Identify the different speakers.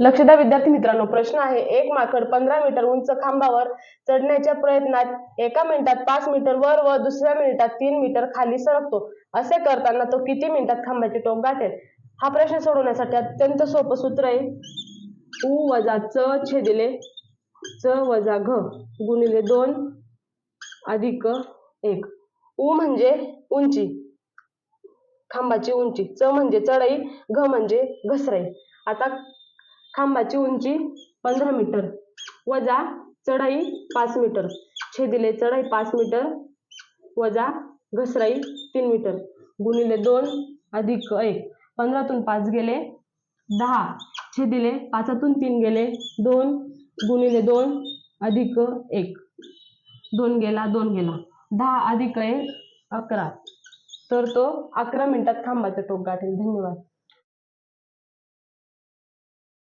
Speaker 1: लक्ष द्या विद्यार्थी मित्रांनो प्रश्न आहे एक माकड पंधरा मीटर उंच खांबावर चढण्याच्या प्रयत्नात एका मिनिटात पाच मीटर वर व दुसऱ्या मिनिटात तीन मीटर खाली सरकतो. असे करताना तो किती मिनिटात खांबाचे टोक गाठेल? हा प्रश्न सोडवण्यासाठी अत्यंत सोपं सूत्र आहे. उ वजा च छेदिले च वजा घ गुणिले दोन अधिक एक. उ म्हणजे उंची. खांबाची उंची. च म्हणजे चढाई घ म्हणजे घसराई. आता खांबाची उंची पंधरा मीटर. वजा चढाई पाच मीटर. छेदिले चढाई पाच मीटर. वजा घसराई तीन मीटर. गुणिले दोन अधिक एक. पंधरातून पाच गेले दहा. छेदिले पाचातून तीन गेले दोन. गुणिले दोन अधिक एक. दोन गेला दोन गेला. दहा अधिक एक अकरा. तर तो अकरा मिनिटात खांबाचं टोक गाठेल. धन्यवाद.